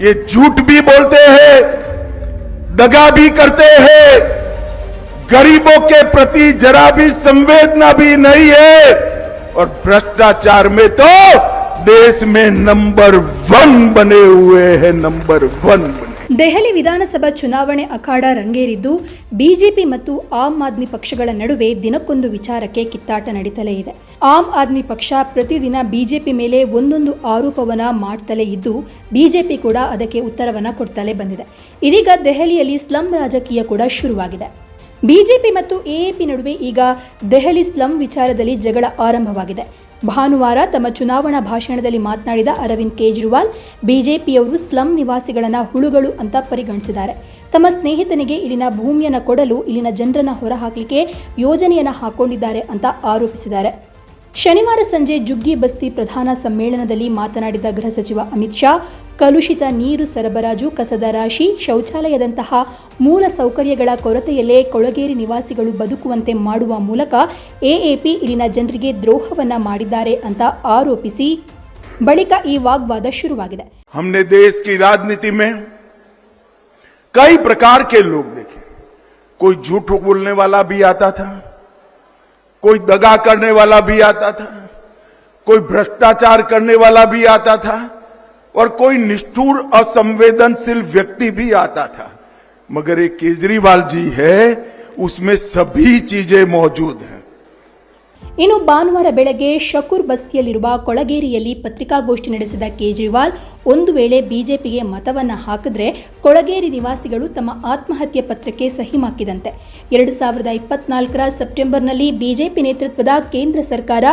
ये झूठ भी बोलते हैं, दगा भी करते हैं। गरीबों के प्रति जरा भी संवेदना भी नहीं है। और भ्रष्टाचार में तो देश में नंबर वन बने हुए हैं, नंबर वन। बने ದೆಹಲಿ ವಿಧಾನಸಭಾ ಚುನಾವಣೆ ಅಖಾಡ ರಂಗೇರಿದ್ದು, ಬಿಜೆಪಿ ಮತ್ತು ಆಮ್ ಆದ್ಮಿ ಪಕ್ಷಗಳ ನಡುವೆ ದಿನಕ್ಕೊಂದು ವಿಚಾರಕ್ಕೆ ಕಿತ್ತಾಟ ನಡೀತಲೇ ಇದೆ. ಆಮ್ ಆದ್ಮಿ ಪಕ್ಷ ಪ್ರತಿದಿನ ಬಿಜೆಪಿ ಮೇಲೆ ಒಂದೊಂದು ಆರೋಪವನ್ನ ಮಾಡ್ತಲೇ ಇದ್ದು, ಬಿಜೆಪಿ ಕೂಡ ಅದಕ್ಕೆ ಉತ್ತರವನ್ನ ಕೊಡ್ತಲೇ ಬಂದಿದೆ. ಇದೀಗ ದೆಹಲಿಯಲ್ಲಿ ಸ್ಲಂ ರಾಜಕೀಯ ಕೂಡ ಶುರುವಾಗಿದೆ. ಬಿಜೆಪಿ ಮತ್ತು ಎಎಪಿ ನಡುವೆ ಈಗ ದೆಹಲಿ ಸ್ಲಂ ವಿಚಾರದಲ್ಲಿ ಜಗಳ ಆರಂಭವಾಗಿದೆ. ಭಾನುವಾರ ತಮ್ಮ ಚುನಾವಣಾ ಭಾಷಣದಲ್ಲಿ ಮಾತನಾಡಿದ ಅರವಿಂದ್ ಕೇಜ್ರಿವಾಲ್, ಬಿಜೆಪಿಯವರು ಸ್ಲಂ ನಿವಾಸಿಗಳನ್ನ ಹುಳುಗಳು ಅಂತ ಪರಿಗಣಿಸಿದ್ದಾರೆ. ತಮ್ಮ ಸ್ನೇಹಿತನಿಗೆ ಇಲ್ಲಿನ ಭೂಮಿಯನ್ನು ಕೊಡಲು ಇಲ್ಲಿನ ಜನರನ್ನು ಹೊರಹಾಕಲಿಕ್ಕೆ ಯೋಜನೆಯನ್ನು ಹಾಕೊಂಡಿದ್ದಾರೆ ಅಂತ ಆರೋಪಿಸಿದ್ದಾರೆ. ಶನಿವಾರ ಸಂಜೆ ಜುಗ್ಗಿ ಬಸ್ತಿ ಪ್ರಧಾನ ಸಮ್ಮೇಳನದಲ್ಲಿ ಮಾತನಾಡಿದ ಗೃಹ ಸಚಿವ ಅಮಿತ್ ಶಾ ಕಲುಷಿತ ನೀರು ಸರಬರಾಜು ಕಸದ ರಾಶಿ ಶೌಚಾಲಯದಂತಹ ಮೂಲ ಸೌಕರ್ಯಗಳ ಕೊರತೆಯಲ್ಲೇ ಕೊಳಗೇರಿ ನಿವಾಸಿಗಳು ಬದುಕುವಂತೆ ಮಾಡುವ ಮೂಲಕ ಎಎಪಿ ಇಲ್ಲಿನ ಜನರಿಗೆ ದ್ರೋಹವನ್ನ ಮಾಡಿದ್ದಾರೆ ಅಂತ ಆರೋಪಿಸಿ ಬಳಿಕ ಈ ವಾಗ್ವಾದ ಶುರುವಾಗಿದೆ हमने देश की राजनीति में कई प्रकार के लोग देखे कोई झूठ बोलने वाला भी आता था कोई दगा करने वाला भी आता था, कोई भ्रष्टाचार करने वाला भी आता था, और कोई निष्ठुर, असंवेदनशील व्यक्ति भी आता था। मगर ये केजरीवाल जी है, उसमें सभी चीज़ें मौजूद हैं। ಇನ್ನು ಭಾನುವಾರ ಬೆಳಗ್ಗೆ ಶಕೂರ್ ಬಸ್ತಿಯಲ್ಲಿರುವ ಕೊಳಗೇರಿಯಲ್ಲಿ ಪತ್ರಿಕಾಗೋಷ್ಠಿ ನಡೆಸಿದ ಕೇಜ್ರಿವಾಲ್, ಒಂದು ವೇಳೆ ಬಿಜೆಪಿಗೆ ಮತವನ್ನು ಹಾಕಿದ್ರೆ ಕೊಳಗೇರಿ ನಿವಾಸಿಗಳು ತಮ್ಮ ಆತ್ಮಹತ್ಯೆ ಪತ್ರಕ್ಕೆ ಸಹಿ ಹಾಕಿದಂತೆ. ಎರಡು ಸಾವಿರದ ಇಪ್ಪತ್ನಾಲ್ಕರ ಸೆಪ್ಟೆಂಬರ್ನಲ್ಲಿ ಬಿಜೆಪಿ ನೇತೃತ್ವದ ಕೇಂದ್ರ ಸರ್ಕಾರ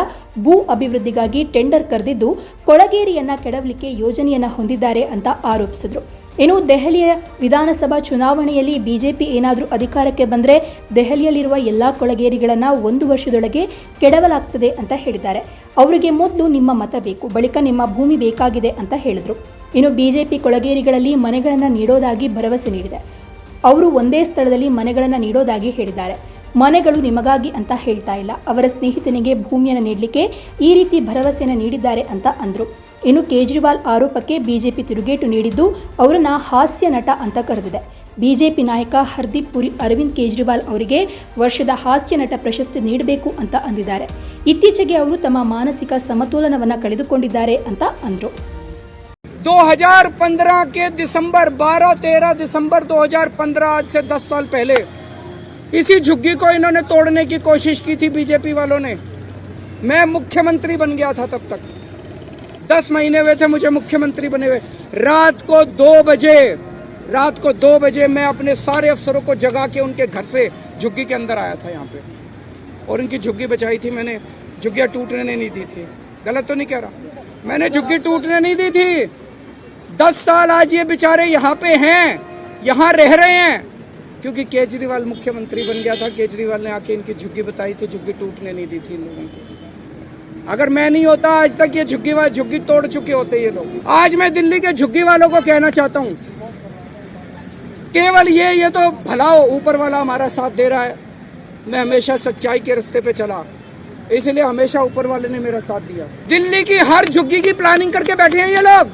ಭೂ ಅಭಿವೃದ್ಧಿಗಾಗಿ ಟೆಂಡರ್ ಕರೆದಿದ್ದು, ಕೊಳಗೇರಿಯನ್ನ ಕೆಡವಲಿಕ್ಕೆ ಯೋಜನೆಯನ್ನ ಹೊಂದಿದ್ದಾರೆ ಅಂತ ಆರೋಪಿಸಿದರು. ಇನ್ನು ದೆಹಲಿಯ ವಿಧಾನಸಭಾ ಚುನಾವಣೆಯಲ್ಲಿ ಬಿಜೆಪಿ ಏನಾದರೂ ಅಧಿಕಾರಕ್ಕೆ ಬಂದರೆ ದೆಹಲಿಯಲ್ಲಿರುವ ಎಲ್ಲ ಕೊಳಗೇರಿಗಳನ್ನು ಒಂದು ವರ್ಷದೊಳಗೆ ಕೆಡವಲಾಗ್ತದೆ ಅಂತ ಹೇಳಿದ್ದಾರೆ. ಅವರಿಗೆ ಮೊದಲು ನಿಮ್ಮ ಮತ ಬೇಕು, ಬಳಿಕ ನಿಮ್ಮ ಭೂಮಿ ಬೇಕಾಗಿದೆ ಅಂತ ಹೇಳಿದರು. ಇನ್ನು ಬಿಜೆಪಿ ಕೊಳಗೇರಿಗಳಲ್ಲಿ ಮನೆಗಳನ್ನು ನೀಡೋದಾಗಿ ಭರವಸೆ ನೀಡಿದೆ. ಅವರು ಒಂದೇ ಸ್ಥಳದಲ್ಲಿ ಮನೆಗಳನ್ನು ನೀಡೋದಾಗಿ ಹೇಳಿದ್ದಾರೆ. ಮನೆಗಳು ನಿಮಗಾಗಿ ಅಂತ ಹೇಳ್ತಾ ಇಲ್ಲ. ಅವರ ಸ್ನೇಹಿತನಿಗೆ ಭೂಮಿಯನ್ನು ನೀಡಲಿಕ್ಕೆ ಈ ರೀತಿ ಭರವಸೆಯನ್ನು ನೀಡಿದ್ದಾರೆ ಅಂತ ಅಂದರು. ಇನ್ನು ಕೇಜ್ರಿವಾಲ್ ಆರೋಪಕ್ಕೆ ಬಿಜೆಪಿ ತಿರುಗೇಟು ನೀಡಿದ್ದು ಅವರನ್ನ ಹಾಸ್ಯ ನಟ ಅಂತ ಕರೆದಿದೆ ಬಿಜೆಪಿ ನಾಯಕ ಹರ್ದೀಪ್ ಪುರಿ ಅರವಿಂದ್ ಕೇಜ್ರಿವಾಲ್ ಅವರಿಗೆ ವರ್ಷದ ಹಾಸ್ಯ ನಟ ಪ್ರಶಸ್ತಿ ನೀಡಬೇಕು ಅಂತ ಅಂದಿದ್ದಾರೆ ಇತ್ತೀಚೆಗೆ ಅವರು ತಮ್ಮ ಮಾನಸಿಕ ಸಮತೋಲನವನ್ನು ಕಳೆದುಕೊಂಡಿದ್ದಾರೆ ಅಂತ ಅಂದರು 2015 के दिसंबर 12-13 दिसंबर 2015 आज से 10 साल पहले इसी झुग्गी को इन्होंने तोड़ने की कोशिश की थी बीजेपी वालों ने मैं मुख्यमंत्री बन गया था तब तक दस महीने हुए थे मुझे मुख्यमंत्री बने हुए। रात को दो बजे, रात को दो बजे मैं अपने सारे अफसरों को जगा के उनके घर से झुग्गी के अंदर आया था यहाँ पे। और उनकी झुग्गी बचाई थी मैंने। झुग्गियाँ टूटने नहीं दी थी। गलत तो नहीं कह रहा। मैंने झुग्गी टूटने नहीं दी थी। दस साल आज ये बेचारे यहाँ पे हैं, यहाँ रह रहे हैं। क्योंकि केजरीवाल मुख्यमंत्री बन गया था। केजरीवाल ने आके इनकी झुग्गी बताई थी, झुग्गी टूटने नहीं दी थी इन लोगों की। अगर मैं नहीं होता, आज तक ये झुग्गी वाले झुग्गी तोड़ चुके होते ये लोग। आज मैं दिल्ली के झुग्गी वालों को कहना चाहता हूँ, केवल ये ये तो भला हो, ऊपर वाला हमारा साथ दे रहा है। मैं हमेशा सच्चाई के रास्ते पे चला, इसलिए हमेशा ऊपर वाले ने मेरा साथ दिया। दिल्ली की हर झुग्गी की प्लानिंग करके बैठे हैं ये लोग।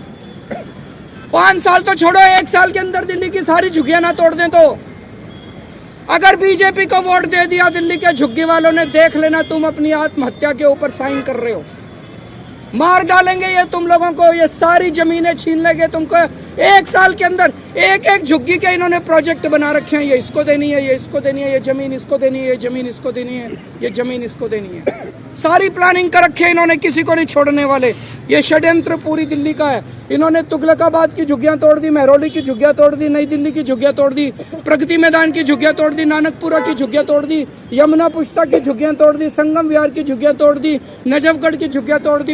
पाँच साल तो छोड़ो, एक साल के अंदर दिल्ली की सारी झुग्गियाँ ना तोड़ दें तो। अगर बीजेपी को वोट दे दिया, दिल्ली के झुग्गी वालों ने देख लेना तुम अपनी आत्महत्या के ऊपर साइन कर रहे हो। मार डालेंगे ये तुम लोगों को, ये सारी जमीनें छीन लेंगे तुमको। एक साल के अंदर एक एक झुग्गी के इन्होंने प्रोजेक्ट बना रखे हैं। ये इसको देनी है, ये इसको देनी है, ये ज़मीन इसको देनी है, ये ज़मीन इसको देनी है, ये ज़मीन इसको देनी है। सारी प्लानिंग कर रखी है, इन्होंने किसी को नहीं छोड़ने वाले। ये षड्यंत्र पूरी दिल्ली का है। इन्होंने तुगलकाबाद की झुग्गियाँ तोड़ दी महरौली की झुग्गियाँ तोड़ दी, नई दिल्ली की झुग्गियाँ तोड़ दी, प्रगति मैदान की झुग्गियाँ तोड़ दी, नानकपुरा की झुग्गियाँ तोड़ दी, यमुना पुश्ता की झुग्गियाँ तोड़ दी, संगम विहार की झुग्गियाँ तोड़ दी, नजफगढ़ की झुग्गियाँ तोड़ दी।